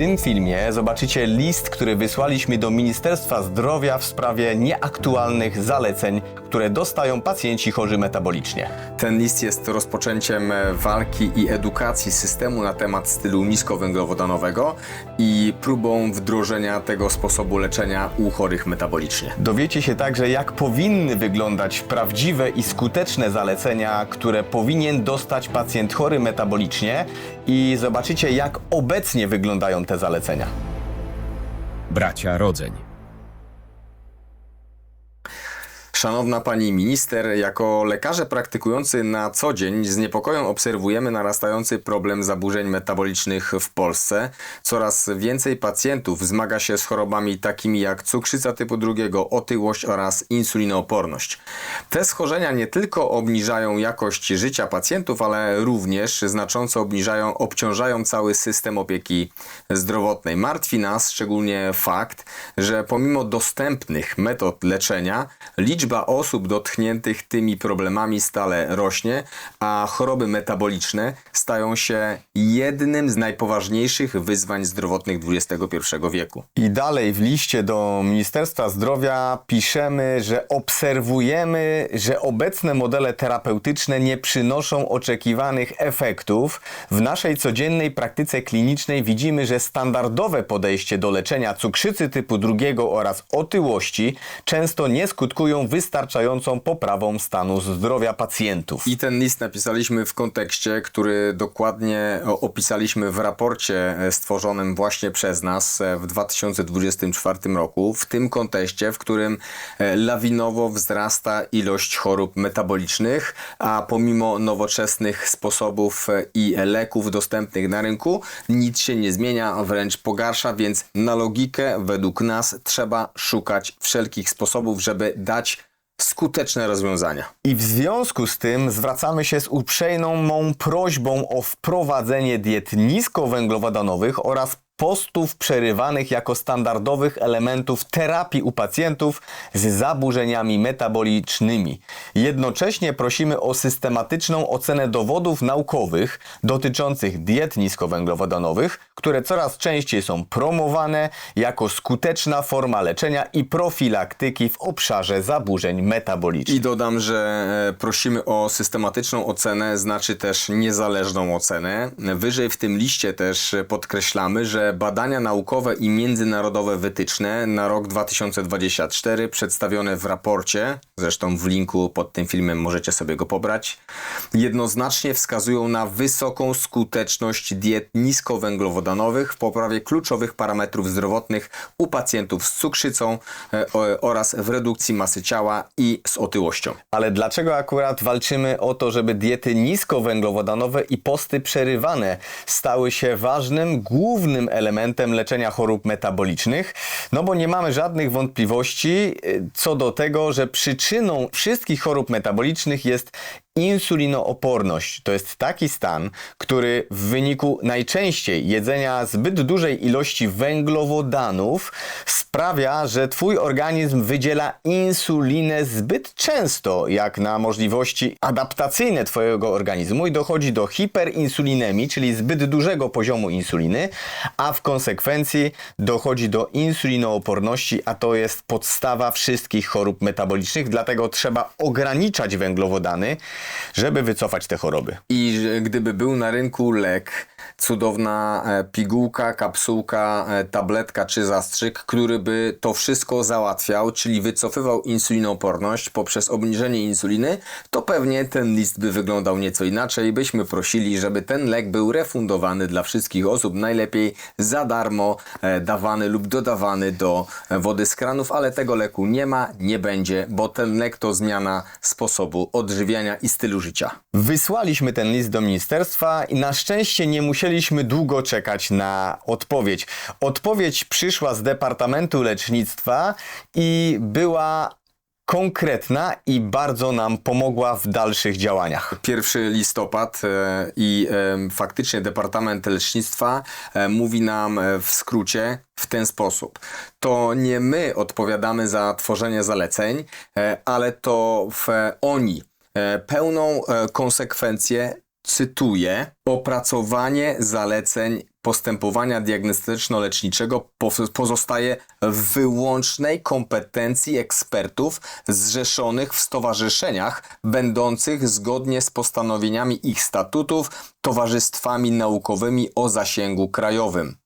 tym filmie zobaczycie list, który wysłaliśmy do Ministerstwa Zdrowia w sprawie nieaktualnych zaleceń, które dostają pacjenci chorzy metabolicznie. Ten list jest rozpoczęciem walki i edukacji systemu na temat stylu niskowęglowodanowego i próbą wdrożenia tego sposobu leczenia u chorych metabolicznie. Dowiecie się także, jak powinny wyglądać prawdziwe i skuteczne zalecenia, które powinien dostać pacjent chory metabolicznie i zobaczycie, jak obecnie wyglądają te zalecenia. Bracia Rodzeń. Szanowna Pani Minister, jako lekarze praktykujący na co dzień z niepokojem obserwujemy narastający problem zaburzeń metabolicznych w Polsce. Coraz więcej pacjentów zmaga się z chorobami takimi jak cukrzyca typu drugiego, otyłość oraz insulinooporność. Te schorzenia nie tylko obniżają jakość życia pacjentów, ale również znacząco obniżają, obciążają cały system opieki zdrowotnej. Martwi nas szczególnie fakt, że pomimo dostępnych metod leczenia, liczba osób dotkniętych tymi problemami stale rośnie, a choroby metaboliczne stają się jednym z najpoważniejszych wyzwań zdrowotnych XXI wieku. I dalej w liście do Ministerstwa Zdrowia piszemy, że obserwujemy, że obecne modele terapeutyczne nie przynoszą oczekiwanych efektów. W naszej codziennej praktyce klinicznej widzimy, że standardowe podejście do leczenia cukrzycy typu drugiego oraz otyłości często nie skutkują wystarczającą poprawą stanu zdrowia pacjentów. I ten list napisaliśmy w kontekście, który dokładnie opisaliśmy w raporcie e, stworzonym właśnie przez nas e, w 2024 roku. W tym kontekście, w którym e, lawinowo wzrasta ilość chorób metabolicznych, a pomimo nowoczesnych sposobów i leków dostępnych na rynku, nic się nie zmienia, wręcz pogarsza, więc na logikę według nas trzeba szukać wszelkich sposobów, żeby dać skuteczne rozwiązania. I w związku z tym zwracamy się z uprzejmą mą prośbą o wprowadzenie diet niskowęglowodanowych oraz postów przerywanych jako standardowych elementów terapii u pacjentów z zaburzeniami metabolicznymi. Jednocześnie prosimy o systematyczną ocenę dowodów naukowych dotyczących diet niskowęglowodanowych, które coraz częściej są promowane jako skuteczna forma leczenia i profilaktyki w obszarze zaburzeń metabolicznych. I dodam, że e, prosimy o systematyczną ocenę, znaczy też niezależną ocenę. Wyżej w tym liście też podkreślamy, że badania naukowe i międzynarodowe wytyczne na rok 2024 przedstawione w raporcie, zresztą w linku pod tym filmem możecie sobie go pobrać, jednoznacznie wskazują na wysoką skuteczność diet niskowęglowodanowych w poprawie kluczowych parametrów zdrowotnych u pacjentów z cukrzycą e, oraz w redukcji masy ciała i z otyłością. Ale dlaczego akurat walczymy o to, żeby diety niskowęglowodanowe i posty przerywane stały się ważnym, głównym elementem leczenia chorób metabolicznych? No bo nie mamy żadnych wątpliwości y, co do tego, że przyczyną wszystkich chorób metabolicznych jest insulinooporność. To jest taki stan, który w wyniku najczęściej jedzenia zbyt dużej ilości węglowodanów sprawia, że twój organizm wydziela insulinę zbyt często, jak na możliwości adaptacyjne twojego organizmu i dochodzi do hiperinsulinemii, czyli zbyt dużego poziomu insuliny, a w konsekwencji dochodzi do insulinooporności, a to jest podstawa wszystkich chorób metabolicznych, dlatego trzeba ograniczać węglowodany, żeby wycofać te choroby. I gdyby był na rynku lek, cudowna e, pigułka, kapsułka, e, tabletka czy zastrzyk, który by to wszystko załatwiał, czyli wycofywał insulinooporność poprzez obniżenie insuliny, to pewnie ten list by wyglądał nieco inaczej. Byśmy prosili, żeby ten lek był refundowany dla wszystkich osób, najlepiej za darmo e, dawany lub dodawany do wody z kranów, ale tego leku nie ma, nie będzie, bo ten lek to zmiana sposobu odżywiania i stylu życia. Wysłaliśmy ten list do ministerstwa i na szczęście nie musieliśmy długo czekać na odpowiedź. Odpowiedź przyszła z Departamentu Lecznictwa i była konkretna i bardzo nam pomogła w dalszych działaniach. 1 listopad e, i e, faktycznie Departament Lecznictwa e, mówi nam w skrócie w ten sposób. To nie my odpowiadamy za tworzenie zaleceń, ale to oni pełną e, konsekwencję cytuję, opracowanie zaleceń postępowania diagnostyczno-leczniczego po- pozostaje w wyłącznej kompetencji ekspertów zrzeszonych w stowarzyszeniach będących zgodnie z postanowieniami ich statutów towarzystwami naukowymi o zasięgu krajowym.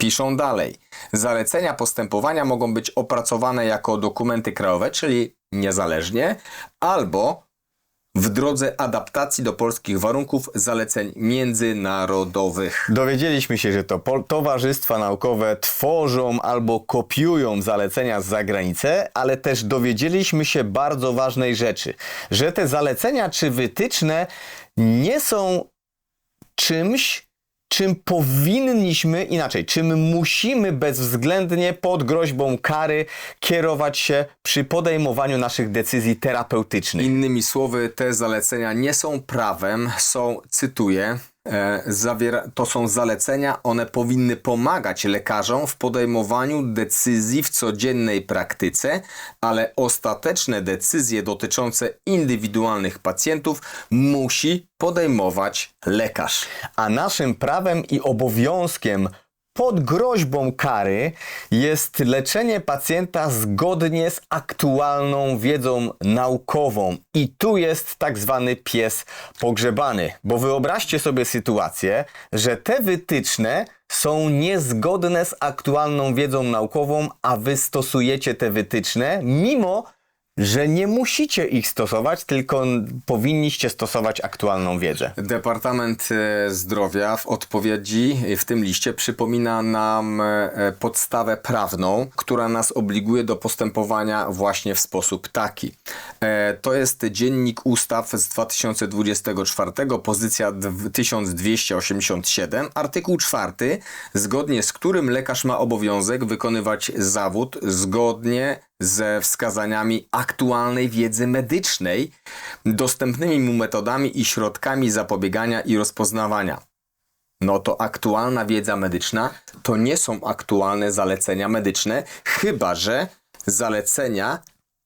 Piszą dalej. Zalecenia postępowania mogą być opracowane jako dokumenty krajowe, czyli niezależnie, albo w drodze adaptacji do polskich warunków zaleceń międzynarodowych. Dowiedzieliśmy się, że to towarzystwa naukowe tworzą albo kopiują zalecenia z zagranicy, ale też dowiedzieliśmy się bardzo ważnej rzeczy, że te zalecenia czy wytyczne nie są czymś, czym powinniśmy, inaczej, czym musimy bezwzględnie pod groźbą kary kierować się przy podejmowaniu naszych decyzji terapeutycznych. Innymi słowy, te zalecenia nie są prawem, są, cytuję, zawiera, to są zalecenia, one powinny pomagać lekarzom w podejmowaniu decyzji w codziennej praktyce, ale ostateczne decyzje dotyczące indywidualnych pacjentów musi podejmować lekarz. A naszym prawem i obowiązkiem pod groźbą kary jest leczenie pacjenta zgodnie z aktualną wiedzą naukową. I tu jest tak zwany pies pogrzebany. Bo wyobraźcie sobie sytuację, że te wytyczne są niezgodne z aktualną wiedzą naukową, a wy stosujecie te wytyczne, mimo że nie musicie ich stosować, tylko powinniście stosować aktualną wiedzę. Departament e, Zdrowia w odpowiedzi e, w tym liście przypomina nam e, podstawę prawną, która nas obliguje do postępowania właśnie w sposób taki. To jest Dziennik Ustaw z 2024, pozycja dw- 1287, artykuł 4, zgodnie z którym lekarz ma obowiązek wykonywać zawód zgodnie ze wskazaniami aktualnej wiedzy medycznej, dostępnymi mu metodami i środkami zapobiegania i rozpoznawania. No to aktualna wiedza medyczna to nie są aktualne zalecenia medyczne, chyba że zalecenia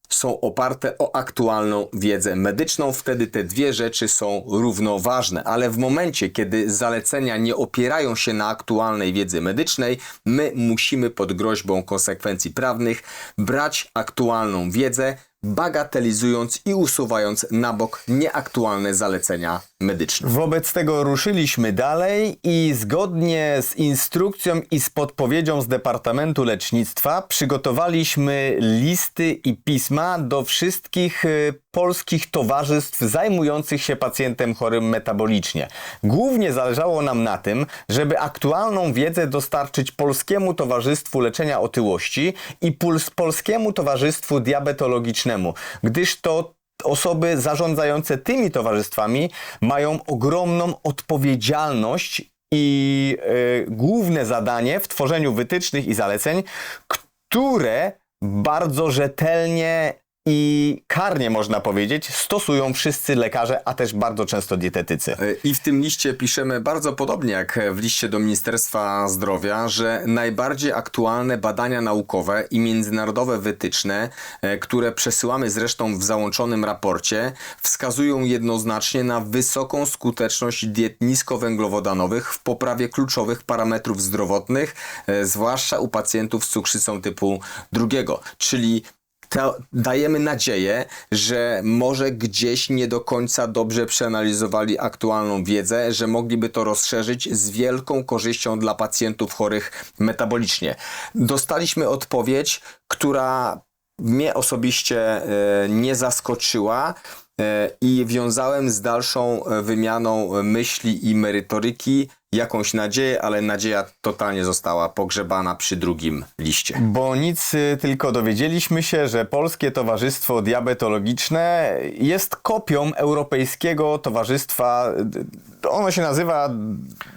są oparte o aktualną wiedzę medyczną, wtedy te dwie rzeczy są równoważne. Ale w momencie, kiedy zalecenia nie opierają się na aktualnej wiedzy medycznej, my musimy pod groźbą konsekwencji prawnych brać aktualną wiedzę, bagatelizując i usuwając na bok nieaktualne zalecenia medyczne. Wobec tego ruszyliśmy dalej i zgodnie z instrukcją i z podpowiedzią z Departamentu Lecznictwa przygotowaliśmy listy i pisma do wszystkich y, polskich towarzystw zajmujących się pacjentem chorym metabolicznie. Głównie zależało nam na tym, żeby aktualną wiedzę dostarczyć Polskiemu Towarzystwu Leczenia Otyłości i Puls Polskiemu Towarzystwu Diabetologicznemu, gdyż to osoby zarządzające tymi towarzystwami mają ogromną odpowiedzialność i e, główne zadanie w tworzeniu wytycznych i zaleceń, które bardzo rzetelnie i karnie można powiedzieć stosują wszyscy lekarze, a też bardzo często dietetycy. E, I w tym liście piszemy bardzo podobnie jak w liście do Ministerstwa Zdrowia, że najbardziej aktualne badania naukowe i międzynarodowe wytyczne, e, które przesyłamy zresztą w załączonym raporcie, wskazują jednoznacznie na wysoką skuteczność diet niskowęglowodanowych w poprawie kluczowych parametrów zdrowotnych, e, zwłaszcza u pacjentów z cukrzycą typu drugiego, czyli dajemy nadzieję, że może gdzieś nie do końca dobrze przeanalizowali aktualną wiedzę, że mogliby to rozszerzyć z wielką korzyścią dla pacjentów chorych metabolicznie. Dostaliśmy odpowiedź, która mnie osobiście e, nie zaskoczyła. e, I wiązałem z dalszą e, wymianą myśli i merytoryki jakąś nadzieję, ale nadzieja totalnie została pogrzebana przy drugim liście. Bo nic, y, tylko dowiedzieliśmy się, że Polskie Towarzystwo Diabetologiczne jest kopią Europejskiego Towarzystwa, y, ono się nazywa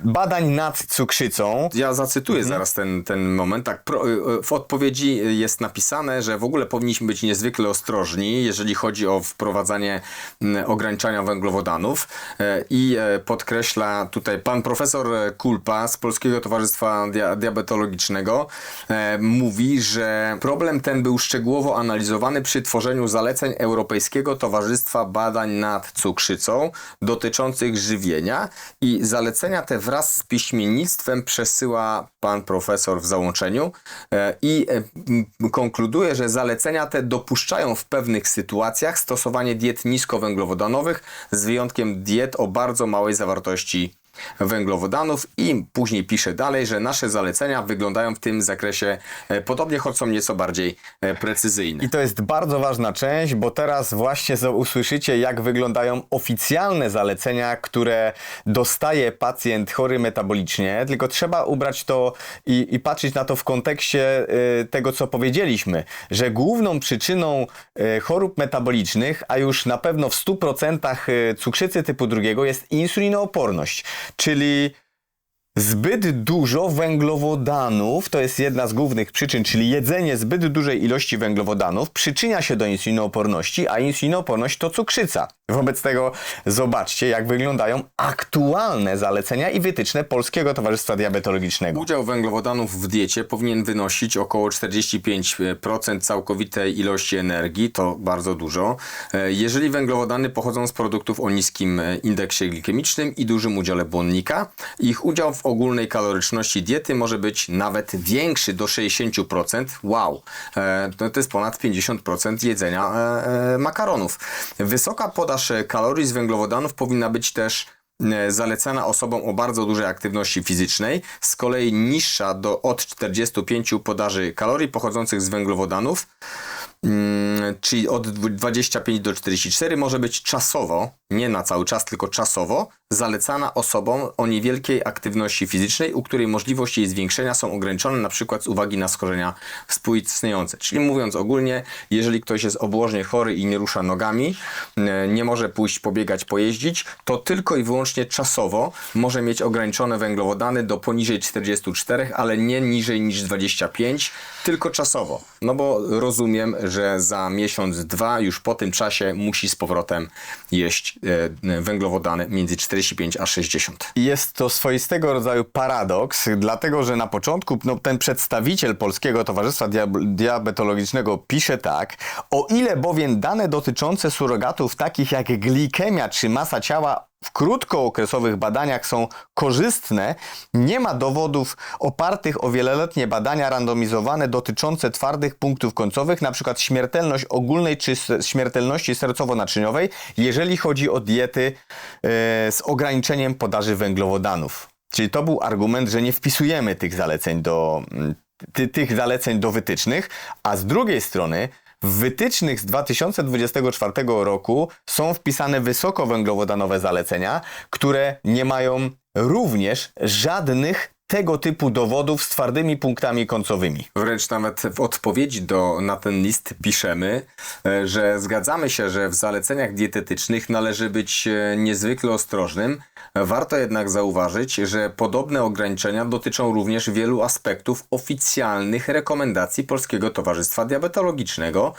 Badań nad Cukrzycą. Ja zacytuję zaraz ten, ten moment. Tak, pro, y, w odpowiedzi jest napisane, że w ogóle powinniśmy być niezwykle ostrożni, jeżeli chodzi o wprowadzanie mm, ograniczania węglowodanów. I podkreśla tutaj pan profesor Kulpa z Polskiego Towarzystwa Dia- Diabetologicznego e, mówi, że problem ten był szczegółowo analizowany przy tworzeniu zaleceń Europejskiego Towarzystwa Badań nad Cukrzycą dotyczących żywienia i zalecenia te wraz z piśmiennictwem przesyła pan profesor w załączeniu e, i e, konkluduje, że zalecenia te dopuszczają w pewnych sytuacjach stosowanie diet niskowęglowodanowych z wyjątkiem diet o bardzo małej zawartości węglowodanów i później pisze dalej, że nasze zalecenia wyglądają w tym zakresie e, podobnie, choć są nieco bardziej e, precyzyjne. I to jest bardzo ważna część, bo teraz właśnie usłyszycie, jak wyglądają oficjalne zalecenia, które dostaje pacjent chory metabolicznie, tylko trzeba ubrać to i, i patrzeć na to w kontekście y, tego, co powiedzieliśmy, że główną przyczyną chorób metabolicznych, a już na pewno w 100% y, cukrzycy typu drugiego jest insulinooporność, czyli Zbyt dużo węglowodanów to jest jedna z głównych przyczyn, czyli jedzenie zbyt dużej ilości węglowodanów przyczynia się do insulinooporności, a insulinooporność to cukrzyca. Wobec tego zobaczcie, jak wyglądają aktualne zalecenia i wytyczne Polskiego Towarzystwa Diabetologicznego. Udział węglowodanów w diecie powinien wynosić około 45% całkowitej ilości energii, to bardzo dużo. E, Jeżeli węglowodany pochodzą z produktów o niskim e, indeksie glikemicznym i dużym udziale błonnika, ich udział w ogólnej kaloryczności diety może być nawet większy do 60%. Wow! E, To, to jest ponad 50% jedzenia e, e, makaronów. Wysoka podaż kalorii z węglowodanów powinna być też zalecana osobom o bardzo dużej aktywności fizycznej, z kolei niższa do od 45 podaży kalorii pochodzących z węglowodanów, czyli od dwu- 25 do 44 może być czasowo, nie na cały czas, tylko czasowo, zalecana osobom o niewielkiej aktywności fizycznej, u której możliwości jej zwiększenia są ograniczone na przykład z uwagi na schorzenia współistniejące. Czyli mówiąc ogólnie, jeżeli ktoś jest obłożnie chory i nie rusza nogami, e, nie może pójść pobiegać, pojeździć, to tylko i wyłącznie czasowo może mieć ograniczone węglowodany do poniżej 44, ale nie niżej niż 25, tylko czasowo. No bo rozumiem, że za miesiąc, dwa, już po tym czasie musi z powrotem jeść e, węglowodany między 45 a 60. Jest to swoistego rodzaju paradoks, dlatego że na początku no, ten przedstawiciel Polskiego Towarzystwa Diab- Diabetologicznego pisze tak, o ile bowiem dane dotyczące surogatów takich jak glikemia czy masa ciała w krótkookresowych badaniach są korzystne, nie ma dowodów opartych o wieloletnie badania randomizowane dotyczące twardych punktów końcowych, np. śmiertelność ogólnej czy śmiertelności sercowo-naczyniowej, jeżeli chodzi o diety e, z ograniczeniem podaży węglowodanów. Czyli to był argument, że nie wpisujemy tych zaleceń do, ty, tych zaleceń do wytycznych, a z drugiej strony w wytycznych z 2024 roku są wpisane wysokowęglowodanowe zalecenia, które nie mają również żadnych tego typu dowodów z twardymi punktami końcowymi. Wręcz nawet w odpowiedzi do, na ten list piszemy, e, że zgadzamy się, że w zaleceniach dietetycznych należy być e, niezwykle ostrożnym. Warto jednak zauważyć, że podobne ograniczenia dotyczą również wielu aspektów oficjalnych rekomendacji Polskiego Towarzystwa Diabetologicznego.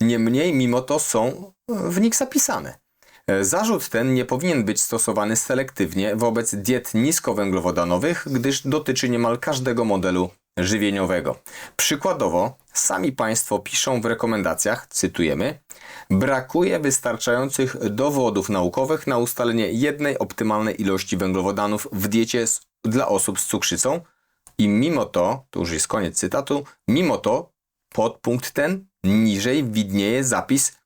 Niemniej, mimo to są w nich zapisane. E, Zarzut ten nie powinien być stosowany selektywnie wobec diet niskowęglowodanowych, gdyż dotyczy niemal każdego modelu żywieniowego. Przykładowo, sami Państwo piszą w rekomendacjach, cytujemy, brakuje wystarczających dowodów naukowych na ustalenie jednej optymalnej ilości węglowodanów w diecie dla osób z cukrzycą i mimo to, to już jest koniec cytatu, mimo to podpunkt ten niżej widnieje zapis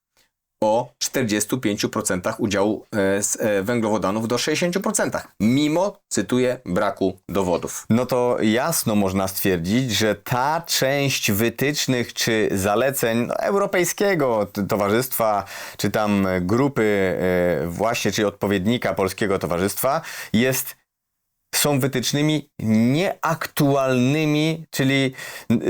o 45% udziału e, z e, węglowodanów do 60%, mimo, cytuję, braku dowodów. No to jasno można stwierdzić, że ta część wytycznych czy zaleceń Europejskiego Towarzystwa, czy tam grupy e, właśnie, czy odpowiednika Polskiego Towarzystwa jest są wytycznymi nieaktualnymi, czyli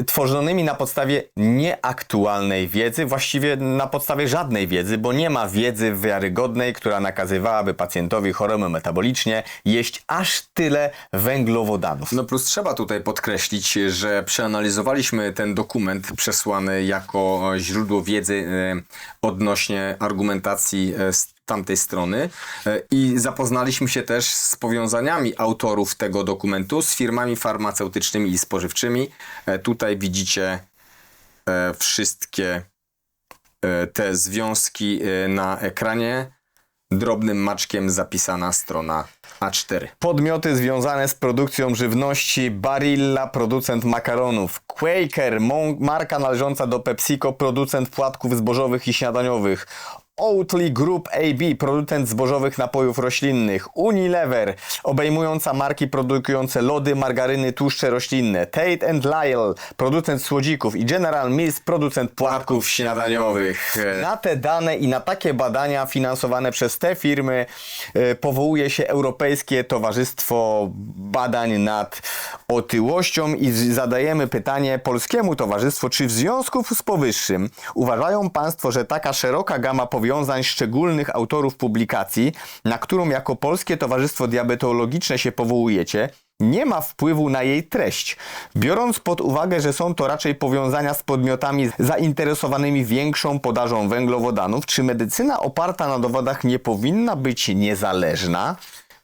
tworzonymi na podstawie nieaktualnej wiedzy, właściwie na podstawie żadnej wiedzy, bo nie ma wiedzy wiarygodnej, która nakazywałaby pacjentowi choremu metabolicznie jeść aż tyle węglowodanów. No plus trzeba tutaj podkreślić, że przeanalizowaliśmy ten dokument przesłany jako źródło wiedzy e, odnośnie argumentacji e, z tamtej strony e, i zapoznaliśmy się też z powiązaniami autorów tego dokumentu z firmami farmaceutycznymi i spożywczymi. E, Tutaj widzicie e, wszystkie te związki na ekranie. Drobnym maczkiem zapisana strona A4. Podmioty związane z produkcją żywności, Barilla, producent makaronów, Quaker, marka należąca do PepsiCo, producent płatków zbożowych i śniadaniowych, Oatly Group AB, producent zbożowych napojów roślinnych, Unilever, obejmująca marki produkujące lody, margaryny, tłuszcze roślinne, Tate Lyle, producent słodzików. I General Mills, producent płatków śniadaniowych. Na te dane i na takie badania finansowane przez te firmy e, powołuje się Europejskie Towarzystwo Badań nad Otyłością i zadajemy pytanie Polskiemu Towarzystwu, czy w związku z powyższym uważają Państwo, że taka szeroka gama powiązań szczególnych autorów publikacji, na którą jako Polskie Towarzystwo Diabetologiczne się powołujecie, nie ma wpływu na jej treść, biorąc pod uwagę, że są to raczej powiązania z podmiotami zainteresowanymi większą podażą węglowodanów, czy medycyna oparta na dowodach nie powinna być niezależna?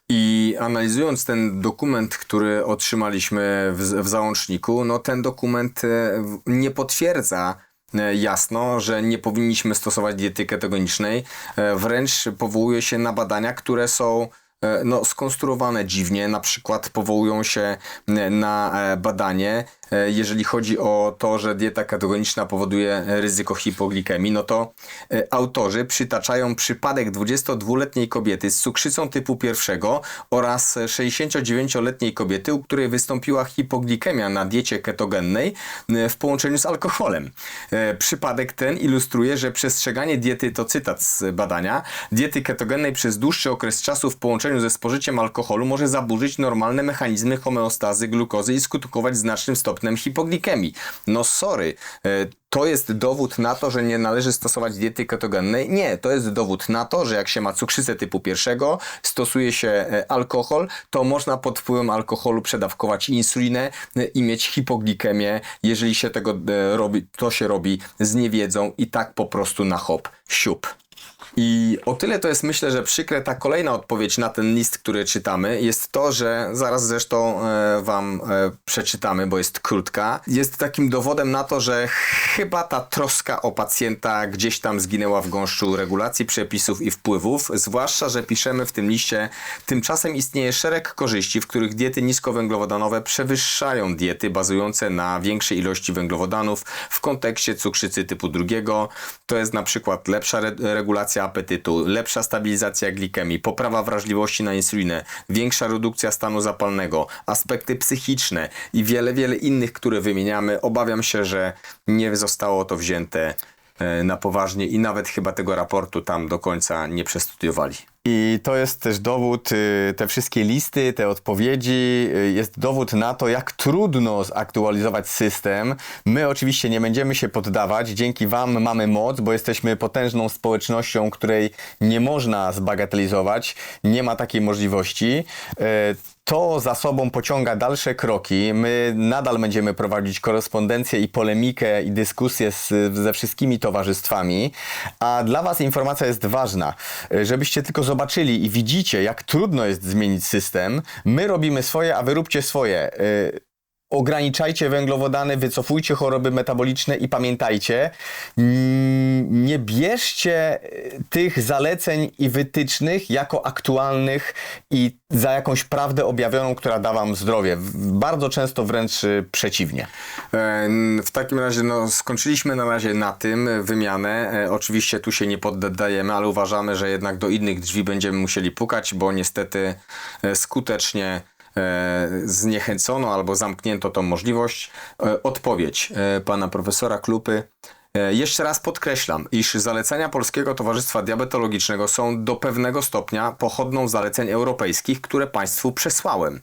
I analizując ten dokument, który otrzymaliśmy w, w załączniku, no ten dokument e, nie potwierdza jasno, że nie powinniśmy stosować diety ketogenicznej. E, Wręcz powołuje się na badania, które są e, no, skonstruowane dziwnie. Na przykład powołują się e, na e, badanie, e, jeżeli chodzi o to, że dieta ketogeniczna powoduje ryzyko hipoglikemii, no to e, autorzy przytaczają przypadek 22-letniej kobiety z cukrzycą typu pierwszego oraz 69-letniej kobiety, u której wystąpiła hipoglikemia na diecie ketogennej e, w połączeniu z alkoholem. E, Przypadek ten ilustruje, że przestrzeganie diety to cytat z badania, diety ketogennej przez dłuższy okres czasu w połączeniu ze spożyciem alkoholu może zaburzyć normalne mechanizmy homeostazy glukozy i skutkować znacznym stopniem hipoglikemii. No sorry, e, to jest dowód na to, że nie należy stosować diety ketogennej? Nie, to jest dowód na to, że jak się ma cukrzycę typu pierwszego, stosuje się e, alkohol, to można pod wpływem alkoholu przedawkować insulinę e, i mieć hipoglikemię. Jeżeli się tego robi, to się robi z niewiedzą i tak po prostu na hop, siup. I o tyle to jest myślę, że przykre ta kolejna odpowiedź na ten list, który czytamy, jest to, że zaraz zresztą e, wam e, przeczytamy, bo jest krótka. Jest takim dowodem na to, że chyba ta troska o pacjenta gdzieś tam zginęła w gąszczu regulacji przepisów i wpływów, zwłaszcza, że piszemy w tym liście, tymczasem istnieje szereg korzyści, w których diety niskowęglowodanowe przewyższają diety bazujące na większej ilości węglowodanów w kontekście cukrzycy typu drugiego. To jest na przykład lepsza re regulacja apetytu, lepsza stabilizacja glikemii, poprawa wrażliwości na insulinę, większa redukcja stanu zapalnego, aspekty psychiczne i wiele, wiele innych, które wymieniamy. Obawiam się, że nie zostało to wzięte e, na poważnie i nawet chyba tego raportu tam do końca nie przestudiowali. I to jest też dowód, y, te wszystkie listy, te odpowiedzi, y, jest dowód na to, jak trudno zaktualizować system. My oczywiście nie będziemy się poddawać. Dzięki Wam mamy moc, bo jesteśmy potężną społecznością, której nie można zbagatelizować. Nie ma takiej możliwości. Y, To za sobą pociąga dalsze kroki. My nadal będziemy prowadzić korespondencję i polemikę i dyskusję z, ze wszystkimi towarzystwami. A dla Was informacja jest ważna, y, żebyście tylko zobaczyli i widzicie, jak trudno jest zmienić system. My robimy swoje, a Wy róbcie swoje. Y, Ograniczajcie węglowodany, wycofujcie choroby metaboliczne i pamiętajcie, nie bierzcie y, tych zaleceń i wytycznych jako aktualnych i za jakąś prawdę objawioną, która da wam zdrowie. Bardzo często wręcz y, przeciwnie. E, W takim razie no, skończyliśmy na razie na tym wymianę. E, Oczywiście tu się nie poddajemy, ale uważamy, że jednak do innych drzwi będziemy musieli pukać, bo niestety e, skutecznie zniechęcono albo zamknięto tą możliwość. E, Odpowiedź e, pana profesora Klupy. E, Jeszcze raz podkreślam, iż zalecenia Polskiego Towarzystwa Diabetologicznego są do pewnego stopnia pochodną zaleceń europejskich, które Państwu przesłałem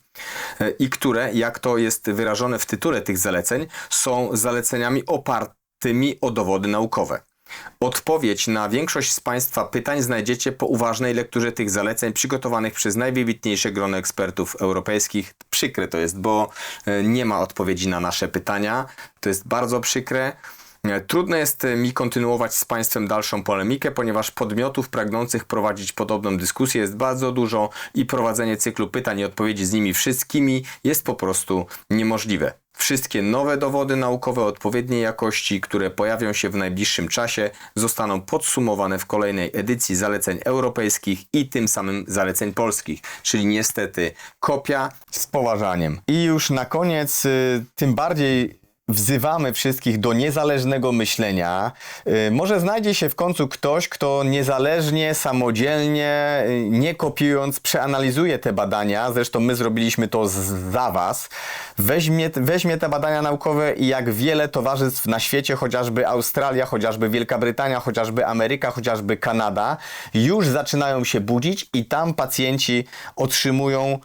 E, i które, jak to jest wyrażone w tytule tych zaleceń, są zaleceniami opartymi o dowody naukowe. Odpowiedź na większość z Państwa pytań znajdziecie po uważnej lekturze tych zaleceń przygotowanych przez najwybitniejsze grono ekspertów europejskich. Przykre to jest, bo e, nie ma odpowiedzi na nasze pytania. To jest bardzo przykre. E, Trudno jest e, mi kontynuować z Państwem dalszą polemikę, ponieważ podmiotów pragnących prowadzić podobną dyskusję jest bardzo dużo i prowadzenie cyklu pytań i odpowiedzi z nimi wszystkimi jest po prostu niemożliwe. Wszystkie nowe dowody naukowe odpowiedniej jakości, które pojawią się w najbliższym czasie, zostaną podsumowane w kolejnej edycji zaleceń europejskich i tym samym zaleceń polskich. Czyli niestety kopia z poważaniem. I już na koniec, y, tym bardziej wzywamy wszystkich do niezależnego myślenia. Y, Może znajdzie się w końcu ktoś, kto niezależnie, samodzielnie, y, nie kopiując, przeanalizuje te badania. Zresztą my zrobiliśmy to za Was. Weźmie, weźmie te badania naukowe i jak wiele towarzystw na świecie, chociażby Australia, chociażby Wielka Brytania, chociażby Ameryka, chociażby Kanada, już zaczynają się budzić i tam pacjenci otrzymują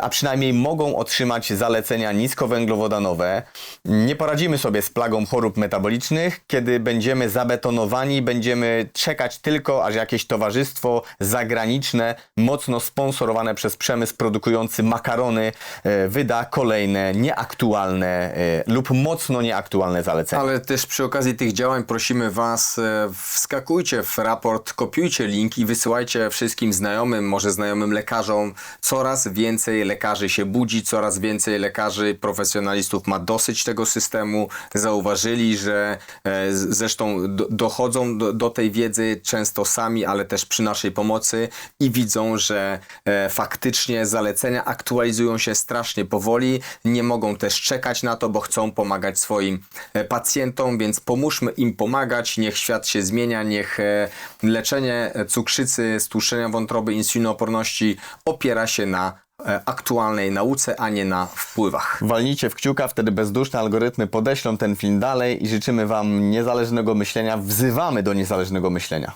a przynajmniej mogą otrzymać zalecenia niskowęglowodanowe. Nie poradzimy sobie z plagą chorób metabolicznych, kiedy będziemy zabetonowani, będziemy czekać tylko, aż jakieś towarzystwo zagraniczne, mocno sponsorowane przez przemysł produkujący makarony, y, wyda kolejne nieaktualne y, lub mocno nieaktualne zalecenia. Ale też przy okazji tych działań prosimy Was, wskakujcie w raport, kopiujcie link i wysyłajcie wszystkim znajomym, może znajomym lekarzom. Coraz więcej lekarzy się budzi, coraz więcej lekarzy, profesjonalistów ma dosyć tego systemu. Zauważyli, że e, zresztą do, dochodzą do, tej wiedzy często sami, ale też przy naszej pomocy i widzą, że e, faktycznie zalecenia aktualizują się strasznie powoli. Nie mogą też czekać na to, bo chcą pomagać swoim e, pacjentom, więc pomóżmy im pomagać. Niech świat się zmienia, niech leczenie cukrzycy, stłuszczenia wątroby, insulinooporności opiera się na aktualnej nauce, a nie na wpływach. Walnijcie w kciuka, wtedy bezduszne algorytmy podeślą ten film dalej i życzymy Wam niezależnego myślenia, wzywamy do niezależnego myślenia.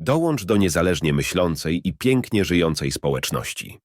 Dołącz do niezależnie myślącej i pięknie żyjącej społeczności.